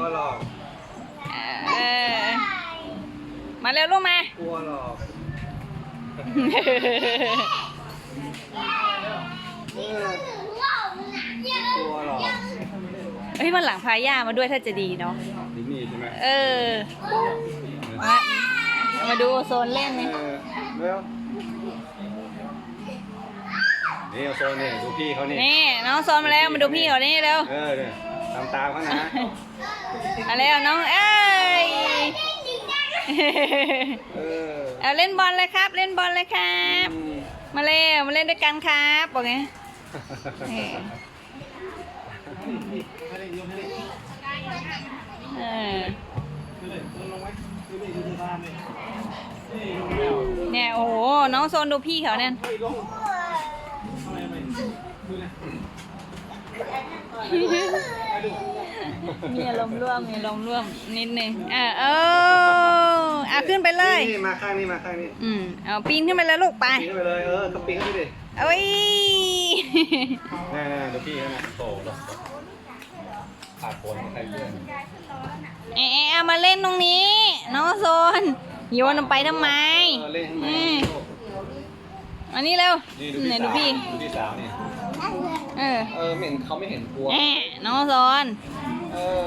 ลัวหรอกเออมาเร็วลูกมากลัวหรอกเออกลัวหรอกเฮ้ยวันหลังพาย่ามาด้วยถ้าจะดีเนาะดินี่ใช่ไหมเออมามาดูโซนเล่นนี่เออเร็วนี่เอาโซนนี่ดูพี่เขานี่นี่น้องโซนมาแล้วมาดูพี่เขานี่เร็ว เออเนี่ย ทำตามเขานะมาแล้วน้องเอ้ยเออเอาเล่นบอลเลยครับ เล่นบอลเลยครับ อืมมาเร็วมาเล่นด้วยกันครับบอกไงนี่เออเนี่ยโอ้โหน้องโซนดูพี่เขาเนี่ย มีอารมณ์ร่วมมีอารมณ์ร่วมนิดนึงอ่าเอออะขึ้นไปเลย นี่มาข้างนี้มาข้างนี้อืมเอาปีนขึ้นไปเลยลูกไปปีนเข้าไปเลยเออก็ปีนเข้าไปดิเอ้ยแน่ๆดูพี่เขานะโตแล้วขาดคนใครเพื่อนเอ๊ะเอามาเล่นตรงนี้ น้องโซนโยนลงไปทำไมเออเล่นข้างในอืมอันนี้เร็วนี่ไหนดูดูพี่พี่สาวดูพี่สาวนี่ เออ เออไม่เห็นเขาไม่เห็นกลัวแอะน้องโซน เออ